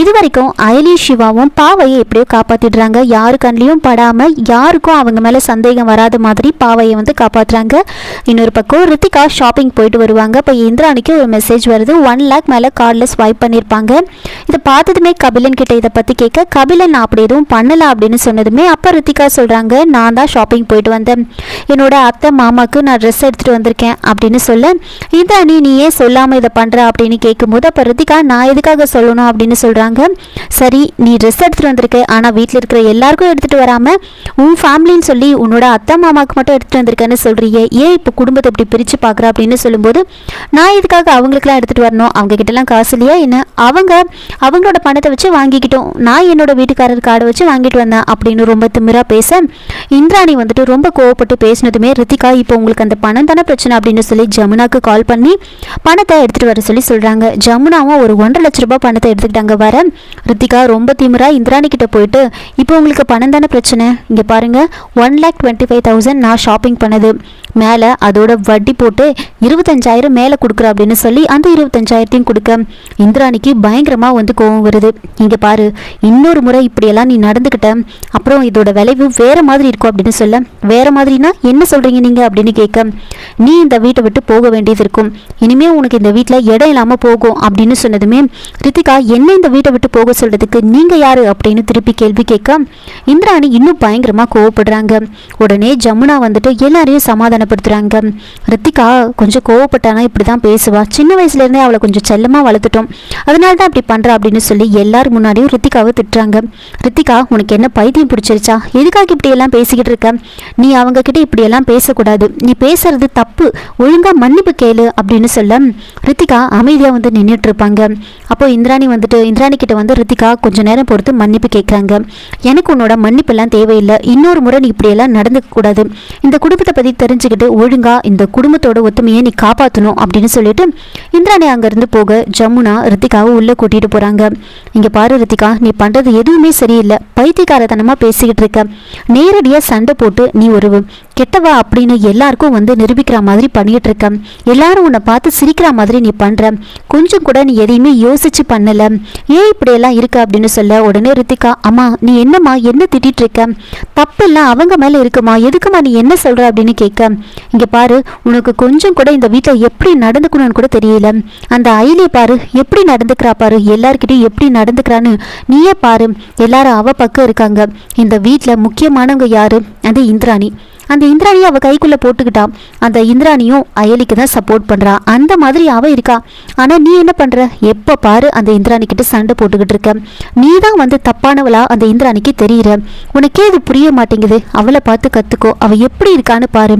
இது வரைக்கும் அயலி சிவாவும் பாவையை எப்படியோ காப்பாத்திடுறாங்க. யாரு கண்ணிலையும் படாம யாருக்கும் அவங்க மேல சந்தேகம் வராத மாதிரி பாவையை வந்து காப்பாத்துறாங்க. இன்னொரு பக்கம் ரித்திகா ஷாப்பிங் போயிட்டு வருவாங்க. இப்போ இந்திராணிக்கு ஒரு மெசேஜ் வருது. ஒன் லேக் மேல கார்டில் ஸ்வைப் பண்ணியிருப்பாங்க இதை பார்த்ததுமே கபிலன் கிட்ட இதை பத்தி கேட்க கபிலன் நான் அப்படி எதுவும் பண்ணல அப்படின்னு சொன்னதுமே அப்போ ரித்திகா சொல்றாங்க நான் தான் ஷாப்பிங் போயிட்டு வந்தேன். என்னோட அத்தை மாமாக்கு நான் ட்ரெஸ் எடுத்துட்டு வந்திருக்கேன் அப்படின்னு சொல்ல இந்திராணி நீ ஏன் சொல்லாம இதை பண்ற? அப்படின்னு கேட்கும்போது அப்போ ரித்திகா நான் எதுக்காக சொல்லணும்? அப்படின்னு சொல்றாங்க? சரி நீ ட்ரெஸ் எடுத்துட்டு வந்திருக்க ஆனா வீட்டில் இருக்கிற எல்லாருக்கும் எடுத்துட்டு வராம உன் ஃபேமிலின்னு சொல்லி உன்னோட அத்தை மாமாவுக்கு மட்டும் எடுத்துட்டு வந்திருக்கேன்னு சொல்றியே ஏன் இப்போ குடும்பத்தை இப்படி பிரிச்சு பார்க்குற அப்படின்னு சொல்லும்போது நான் இதுக்காக அவங்களுக்குலாம் எடுத்துட்டு வரணும்? அவங்க கிட்டலாம் காசு இல்லையா என்ன? அவங்க அவங்களோட பணத்தை வச்சு வாங்கிக்கிட்டோம். நான் என்னோட வீட்டுக்காரர் கார்டை வச்சு வாங்கிட்டு வந்தேன் அப்படின்னு ரொம்ப திமிராக பேச இந்திராணி வந்துட்டு ரொம்ப கோவப்பட்டு பேசினதுமே ரித்திகா இப்போ உங்களுக்கு அந்த பணம் தானே பிரச்சனை? அப்படின்னு சொல்லி ஜமுனாக்கு கால் பண்ணி பணத்தை எடுத்துகிட்டு வர சொல்லி சொல்றாங்க. ஜமுனாவும் ஒரு ஒன்றரை லட்ச ரூபாய் பணத்தை எடுத்துக்கிட்டாங்க வர ரித்திகா ரொம்ப திமிரா இந்திராணி கிட்ட போயிட்டு இப்போ உங்களுக்கு பணம் தானே பிரச்சனை? இங்க பாருங்க one lakh twenty five thousand நான் ஷாப்பிங் பண்ணது. மேலே அதோட வட்டி போட்டு இருபத்தஞ்சாயிரம் மேலே கொடுக்குற அப்படின்னு சொல்லி அந்த இருபத்தஞ்சாயிரத்தையும் கொடுக்க. இந்திராணிக்கு பயங்கரமாக வந்து கோவம் வருது. இங்கே பாரு இன்னொரு முறை இப்படியெல்லாம் நீ நடந்துக்கிட்ட அப்புறம் இதோட விளைவு வேற மாதிரி இருக்கும் அப்படின்னு சொல்ல. வேற மாதிரினா என்ன சொல்றீங்க நீங்க? அப்படின்னு கேட்க நீ இந்த வீட்டை விட்டு போக வேண்டியது இருக்கும். இனிமே உனக்கு இந்த வீட்டில் இடம் இல்லாமல் போகும். அப்படின்னு சொன்னதுமே ரித்திகா என்ன இந்த வீட்டை விட்டு போக சொல்றதுக்கு நீங்க யாரு அப்படின்னு திருப்பி கேள்வி கேட்க இந்திராணி இன்னும் பயங்கரமா கோவப்படுறாங்க. உடனே ஜமுனா வந்துட்டு எல்லாரையும் சமாதானப்படுத்துறாங்க. ரித்திகா கொஞ்சம் கோவப்பட்டானா இப்படிதான் பேசுவா. சின்ன வயசுல இருந்தே அவளை கொஞ்சம் செல்லமா வளர்த்துட்டோம். அதனால தான் அப்படி பண்றா அப்படின்னு சொல்லி எல்லாரும் முன்னாடியும் ரித்திகாவை திட்டுறாங்க. ரித்திகா உனக்கு என்ன பைத்தியம் பிடிச்சிருச்சா? எதுக்காக இப்படி எல்லாம் பேசிக்கிட்டு இருக்க? நீ அவங்க கிட்ட இப்படி எல்லாம் பேசக்கூடாது. நீ பேசுறது தப்பு. ஒழுங்கா மன்னிப்பு கேளு அப்படின்னு சொல்ல ரித்திகா அமைதியா வந்து நின்றுட்டு இருப்பாங்க. அப்போ இந்திராணி வந்துட்டு இந்திராணி கிட்ட வந்து ரித்திகா கொஞ்ச நேரம் பொறுத்து மன்னிப்பு கேட்குறாங்க எனக்கு உன்னோட மன்னிப்பு எல்லாம் தேவையில்லை. இன்னொரு முறை நீ இப்படியெல்லாம் நடந்துக்க கூடாது. இந்த குடும்பத்தை பத்தி தெரிஞ்சுக்கிட்டு ஒழுங்கா இந்த குடும்பத்தோட ஒத்துமையை நீ காப்பாற்றணும் அப்படின்னு சொல்லிட்டு இந்திராணி அங்கிருந்து போக ஜமுனா ரித்திகாவை உள்ள கூட்டிட்டு போறாங்க. இங்க பாரு ரித்திகா நீ பண்றது எதுவுமே சரியில்லை. பைத்தியக்காரத்தனமாக பேசிக்கிட்டு இருக்க. நேரடியா சண்டை போட்டு நீ ஒரு கெட்டவா அப்படின்னு எல்லாருக்கும் வந்து நிரூபிக்கிற மாதிரி பண்ணிட்டு இருக்க எல்லாரும் உன்னை பார்த்து சிரிக்கிற மாதிரி நீ பண்ற. கொஞ்சம் கூட நீ எதையுமே யோசிச்சு பண்ணல. ஏன் இப்படி எல்லாம் இருக்க அப்படின்னு சொல்ல உடனே ரித்திகா அம்மா நீ என்னம்மா என்ன திட்டிட்டு இருக்க தப்பெல்லாம் அவங்க மேல இருக்குமா? எதுக்குமா நீ என்ன சொல்ற? அப்படின்னு கேட்க. இங்க பாரு உனக்கு கொஞ்சம் கூட இந்த வீட்டில் எப்படி நடந்துக்கணும்னு கூட தெரியல. அந்த அயிலே பாரு எப்படி நடந்துக்கிறா பாரு? எல்லார்கிட்டயும் எப்படி நடந்துக்கிறான்னு நீயே பாரு. எல்லாரும் அவ பக்கம் இருக்காங்க. இந்த வீட்டில் முக்கியமானவங்க யாரு? அது இந்திராணி. அந்த இந்திராணியை அவள் கைக்குள்ளே போட்டுக்கிட்டா. அந்த இந்திராணியும் அயலிக்கு தான் சப்போர்ட் பண்ணுறா அந்த மாதிரி அவள் இருக்கா. ஆனால் நீ என்ன பண்ணுற எப்போ பாரு அந்த இந்திராணிக்கிட்ட சண்டை போட்டுக்கிட்டு இருக்க. நீ தான் வந்து தப்பானவளா அந்த இந்திராணிக்கு தெரியுற. உனக்கே இது புரிய மாட்டேங்குது. அவளை பார்த்து கற்றுக்கோ அவள் எப்படி இருக்கான்னு பாரு.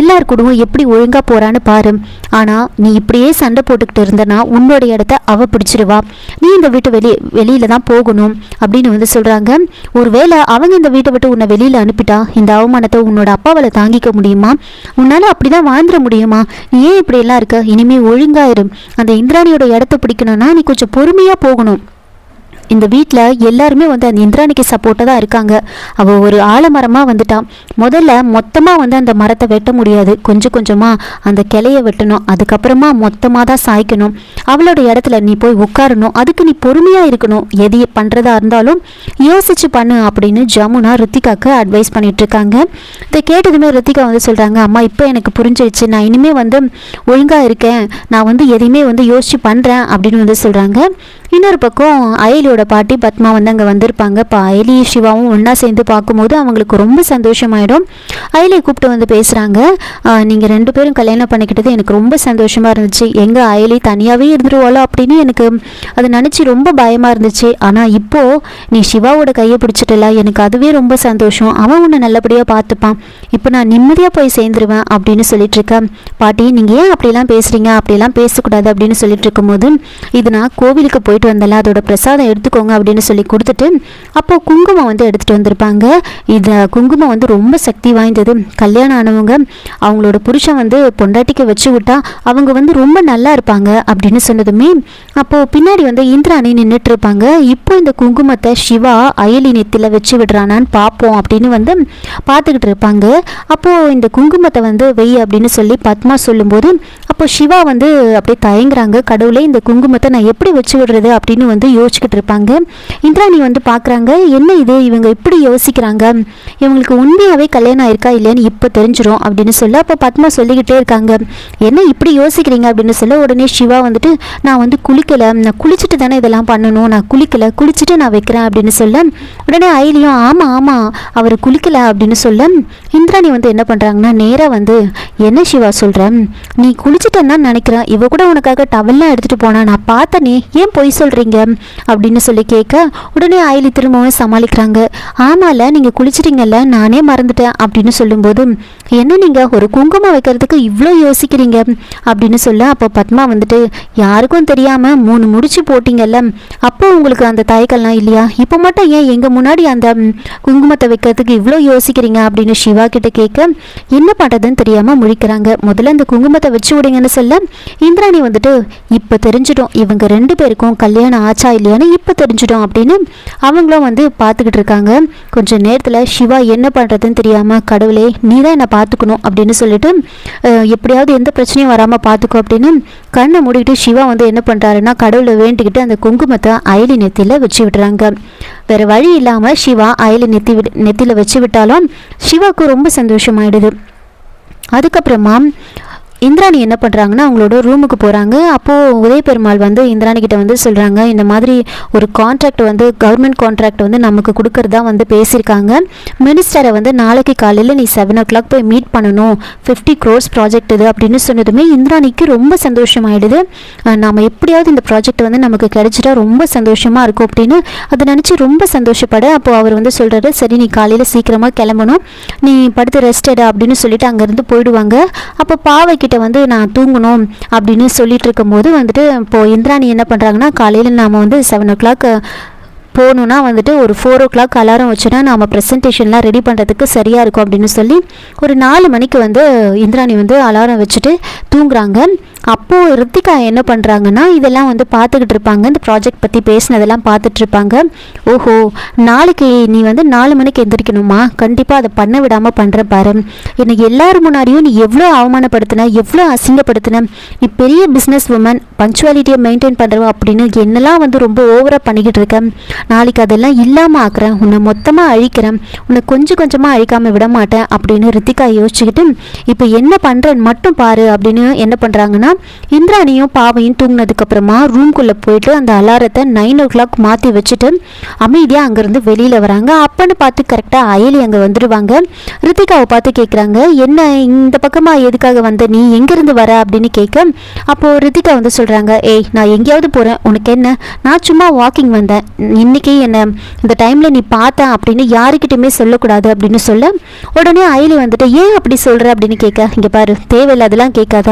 எல்லார் கூடவும் எப்படி ஒழுங்காக போகிறான்னு பாரு. ஆனால் நீ இப்படியே சண்டை போட்டுக்கிட்டு இருந்தனா உன்னோட இடத்த அவள் பிடிச்சிருவா. நீ இந்த வீட்டு வெளியே வெளியில் தான் போகணும் அப்படின்னு வந்து சொல்கிறாங்க ஒருவேளை அவங்க இந்த வீட்டை விட்டு உன்னை வெளியில் அனுப்பிட்டா இந்த அவமானத்தை உன்னோட அப்பாவால தாங்கிக்க முடியுமா? உன்னால அப்படிதான் வாழ்ந்துட முடியுமா? நீ ஏன் இப்படி எல்லாம் இருக்க? இனிமே ஒழுங்காயிரும் அந்த இந்திராணியோட இடத்த பிடிக்கணும்னா நீ கொஞ்சம் பொறுமையா போகணும். இந்த வீட்டில் எல்லாருமே வந்து அந்த இந்திராணிக்கு சப்போர்ட்டாக தான் இருக்காங்க. அவள் ஒரு ஆலமரமாக வந்துட்டான் முதல்ல மொத்தமாக வந்து அந்த மரத்தை வெட்ட முடியாது. கொஞ்சம் கொஞ்சமாக அந்த கிளையை வெட்டணும். அதுக்கப்புறமா மொத்தமாக தான் சாய்க்கணும். அவளோட இடத்துல நீ போய் உட்காரணும். அதுக்கு நீ பொறுமையாக இருக்கணும். எது பண்ணுறதா இருந்தாலும் யோசிச்சு பண்ணு அப்படின்னு ஜமுனா ரித்திகாக்கு அட்வைஸ் பண்ணிகிட்ருக்காங்க இதை கேட்டதுமே ரித்திகா வந்து சொல்கிறாங்க அம்மா இப்போ எனக்கு புரிஞ்சிடுச்சு நான் இனிமேல் வந்து ஒழுங்காக இருக்கேன். நான் வந்து எதையுமே வந்து யோசிச்சு பண்ணுறேன் அப்படின்னு வந்து சொல்கிறாங்க இன்னொரு பக்கம் அயலியோட பாட்டி பத்மா வந்து அங்கே வந்திருப்பாங்க. இப்போ அயலி சிவாவும் ஒன்றா சேர்ந்து பார்க்கும்போது அவங்களுக்கு ரொம்ப சந்தோஷமாயிடும். அயலியை கூப்பிட்டு வந்து பேசுகிறாங்க நீங்கள் ரெண்டு பேரும் கல்யாணம் பண்ணிக்கிட்டது எனக்கு ரொம்ப சந்தோஷமாக இருந்துச்சு. எங்கள் அயலி தனியாகவே இருந்துருவாளோ அப்படின்னு எனக்கு அதை நினச்சி ரொம்ப பயமாக இருந்துச்சு. ஆனால் இப்போது நீ சிவாவோட கையை பிடிச்சிட்டல எனக்கு அதுவே ரொம்ப சந்தோஷம். அவன் உன்னை நல்லபடியாக பார்த்துப்பான். இப்போ நான் நிம்மதியாக போய் சேர்ந்துருவேன் அப்படின்னு சொல்லிட்டு இருக்கேன் பாட்டி நீங்கள் ஏன் அப்படிலாம் பேசுகிறீங்க அப்படிலாம் பேசக்கூடாது அப்படின்னு சொல்லிட்டு இருக்கும்போது இது நான் கோவிலுக்கு போய் போயிட்டு வந்தல அதோட பிரசாதம் எடுத்துக்கோங்க அப்படின்னு சொல்லி கொடுத்துட்டு அப்போது குங்குமம் வந்து எடுத்துகிட்டு வந்திருப்பாங்க. இந்த குங்குமம் வந்து ரொம்ப சக்தி வாய்ந்தது. கல்யாணம் ஆனவங்க அவங்களோட புருஷன் வந்து பொண்டாட்டிக்கு வச்சு விட்டா அவங்க வந்து ரொம்ப நல்லா இருப்பாங்க அப்படின்னு சொன்னதுமே அப்போது பின்னாடி வந்து இந்திராணி நின்றுட்டு இருப்பாங்க இப்போ இந்த குங்குமத்தை சிவா அயலி நெத்தியில் வச்சு விடுறானான்னு பார்ப்போம் அப்படின்னு வந்து பார்த்துக்கிட்டு இருப்பாங்க. அப்போது இந்த குங்குமத்தை வந்து வெய் அப்படின்னு சொல்லி பத்மா சொல்லும்போது அப்போ சிவா வந்து அப்படியே தயங்குறாங்க. கடவுளே இந்த குங்குமத்தை நான் எப்படி வச்சு விடுறது? கூடாது அப்படின்னு வந்து யோசிச்சுக்கிட்டு இருப்பாங்க. இந்திராணி வந்து பார்க்குறாங்க. என்ன இது? இவங்க இப்படி யோசிக்கிறாங்க. இவங்களுக்கு உண்மையாகவே கல்யாணம் ஆயிருக்கா இல்லையான்னு இப்போ தெரிஞ்சிடும் அப்படின்னு சொல்ல அப்போ பத்மா சொல்லிக்கிட்டே இருக்காங்க. என்ன இப்படி யோசிக்கிறீங்க அப்படின்னு சொல்ல உடனே சிவா வந்துட்டு நான் வந்து குளிக்கலை. நான் குளிச்சுட்டு தானே இதெல்லாம் பண்ணணும். நான் குளிக்கலை. குளிச்சுட்டு நான் வைக்கிறேன் அப்படின்னு சொல்ல உடனே ஐலியும் ஆமாம் ஆமாம் அவர் குளிக்கலை அப்படின்னு சொல்ல இந்திராணி வந்து என்ன பண்ணுறாங்கன்னா நேராக வந்து என்ன சிவா சொல்கிறேன் நீ குளிச்சுட்டேன்னு நினைக்கிறேன். இவ கூட உனக்காக டவல்லாம் எடுத்துகிட்டு போனா நான் பார்த்தனே. ஏன் போய் சொல்கிறீங்க அப்படின்னு சொல்லி கேட்க உடனே ஆயிலி திரும்பவும் சமாளிக்கிறாங்க. ஆமால நீங்கள் குளிச்சிட்டீங்கல்ல நானே மறந்துட்டேன் அப்படின்னு சொல்லும்போது என்ன நீங்கள் ஒரு குங்குமம் வைக்கிறதுக்கு இவ்வளோ யோசிக்கிறீங்க? அப்படின்னு சொல்ல அப்போ பத்மா வந்துட்டு யாருக்கும் தெரியாமல் மூணு முடிச்சு போட்டிங்கல்ல அப்போ உங்களுக்கு அந்த தாய்க்கள்லாம் இல்லையா? இப்போ மட்டும் ஏன் எங்கள் முன்னாடி அந்த குங்குமத்தை வைக்கிறதுக்கு இவ்வளோ யோசிக்கிறீங்க? அப்படின்னு சிவா கிட்ட கேட்க என்ன பண்ணுறதுன்னு தெரியாமல் முழிக்கிறாங்க. முதல்ல அந்த குங்குமத்தை வச்சு விடுங்கன்னு சொல்ல இந்திராணி வந்துட்டு இப்போ தெரிஞ்சிடும். இவங்க ரெண்டு பேருக்கும் கல்யாணம் ஆச்சா இல்லையான்னு இப்போ தெரிஞ்சிடும் அப்படின்னு அவங்களும் வந்து பார்த்துக்கிட்டு இருக்காங்க. கொஞ்சம் நேரத்தில் சிவா என்ன பண்ணுறதுன்னு தெரியாமல் கடவுளே நீ தான் என்னை பார்த்துக்கணும் அப்படின்னு சொல்லிட்டு எப்படியாவது எந்த பிரச்சனையும் வராமல் பார்த்துக்கோ அப்படின்னு கண்ணை மூடிக்கிட்டு சிவா வந்து என்ன பண்ணுறாருன்னா கடவுளை வேண்டிக்கிட்டு அந்த குங்குமத்தை அயலி நெத்தியில் வச்சு விடுறாங்க. வேறு வழி இல்லாமல் சிவா அயலி நெத்தி விடு நெத்தியில் வச்சு விட்டாலும் சிவாவுக்கு ரொம்ப சந்தோஷமாயிடுது. அதுக்கப்புறமா இந்திராணி என்ன பண்ணுறாங்கன்னா அவங்களோட ரூமுக்கு போகிறாங்க அப்போது உதய பெருமாள் வந்து இந்திராணி கிட்ட வந்து சொல்கிறாங்க இந்த மாதிரி ஒரு கான்ட்ராக்ட் வந்து கவர்மெண்ட் கான்ட்ராக்ட் வந்து நமக்கு கொடுக்கறதா வந்து பேசியிருக்காங்க. மினிஸ்டரை வந்து நாளைக்கு காலையில் நீ செவன் ஓ கிளாக் போய் மீட் பண்ணணும். ஃபிஃப்டி க்ரோர்ஸ் ப்ராஜெக்ட் இது அப்படின்னு சொன்னதுமே இந்திராணிக்கு ரொம்ப சந்தோஷமாயிடுது. நாம் நாம எப்படியாவது இந்த ப்ராஜெக்ட் வந்து நமக்கு கிடைச்சிட்டா ரொம்ப சந்தோஷமாக இருக்கும் அப்படின்னு அதை நினச்சி ரொம்ப சந்தோஷப்பட அப்போது அவர் வந்து சொல்கிறாரு சரி நீ காலையில் சீக்கிரமாக கிளம்பணும். நீ படுத்து ரெஸ்ட் எடு அப்படின்னு சொல்லிட்டு அங்கேருந்து போயிடுவாங்க. அப்போ பாவை கிட்ட வந்து நான் தூங்கணும் அப்படின்னு சொல்லிட்டு இருக்கும்போது வந்துட்டு இப்போது இந்திராணி என்ன பண்ணுறாங்கன்னா காலையில் நாம் வந்து செவன் ஓ கிளாக் போகணுன்னா வந்துட்டு ஒரு ஃபோர் ஓ கிளாக் அலாரம் வச்சுன்னா நம்ம ப்ரெசன்டேஷன்லாம் ரெடி பண்ணுறதுக்கு சரியாக இருக்கும் அப்படின்னு சொல்லி ஒரு நாலு மணிக்கு வந்து இந்திராணி வந்து அலாரம் வச்சுட்டு தூங்குறாங்க. அப்போது ரித்திகா என்ன பண்ணுறாங்கன்னா இதெல்லாம் வந்து பார்த்துக்கிட்டு இருப்பாங்க. இந்த ப்ராஜெக்ட் பற்றி பேசினதெல்லாம் பார்த்துட்ருப்பாங்க ஓஹோ நாளைக்கு நீ வந்து நாலு மணிக்கு எந்திரிக்கணுமா? கண்டிப்பாக அதை பண்ண விடாமல் பண்ணுற பாரு. என்னை எல்லார் முன்னாடியும் நீ எவ்வளோ அவமானப்படுத்தின எவ்வளோ அசிங்கப்படுத்தின நீ பெரிய பிஸ்னஸ் உமன் பங்க்சுவாலிட்டியை மெயின்டைன் பண்ணுறவ அப்படின்னு என்னெல்லாம் வந்து ரொம்ப ஓவராக பண்ணிக்கிட்டு இருக்கேன் நாளைக்கு அதெல்லாம் இல்லாமல் ஆக்குறேன். உன்னை மொத்தமாக அழிக்கிறேன். உன்னை கொஞ்சம் கொஞ்சமாக அழிக்காமல் விட மாட்டேன் அப்படின்னு ரித்திகா யோசிச்சுக்கிட்டு இப்போ என்ன பண்ணுறேன்னு மட்டும் பாரு அப்படின்னு என்ன பண்ணுறாங்கன்னா இந்திராணியும் பாவையும் தூங்கினதுக்கப்புறமா ரூம்குள்ளே போயிட்டு அந்த அலாரத்தை நைன் ஓ கிளாக் மாற்றி வச்சுட்டு அமைதியாக அங்கேருந்து வெளியில் வராங்க. அப்பன்னு பார்த்து கரெக்டாக அயலி அங்கே வந்துடுவாங்க ரித்திகாவை பார்த்து கேட்குறாங்க என்ன இந்த பக்கமாக எதுக்காக வந்த? நீ எங்கேருந்து வர? அப்படின்னு கேட்க அப்போது ரித்திகா வந்து சொல்கிறாங்க ஏய் நான் எங்கேயாவது போகிறேன் உனக்கு என்ன? நான் சும்மா வாக்கிங் வந்தேன். இன்னைக்கு என்னை இந்த டைமில் நீ பார்த்தேன் அப்படின்னு யாருக்கிட்டையுமே சொல்லக்கூடாது அப்படின்னு சொல்ல. உடனே அயலி வந்துட்டு ஏன் அப்படி சொல்கிற அப்படின்னு கேட்க இங்கே பாரு தேவையில்லாதெல்லாம் கேட்காத.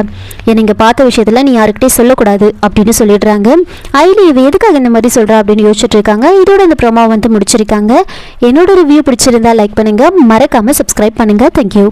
என்னை இங்கே பார்த்து விஷயத்தில் நீ யாருக்கிட்டே சொல்லக்கூடாது அப்படின்னு சொல்லிடுறாங்க. ஐலி இவ எதுக்காக இந்த மாதிரி சொல்கிறா அப்படின்னு யோசிச்சுட்டு இருக்காங்க. இதோட இந்த ப்ரோமோ வந்து முடிச்சிருக்காங்க. என்னோட ரிவ்யூ பிடிச்சிருந்தா லைக் பண்ணுங்கள் மறக்காமல் சப்ஸ்கிரைப் பண்ணுங்கள் தேங்க்யூ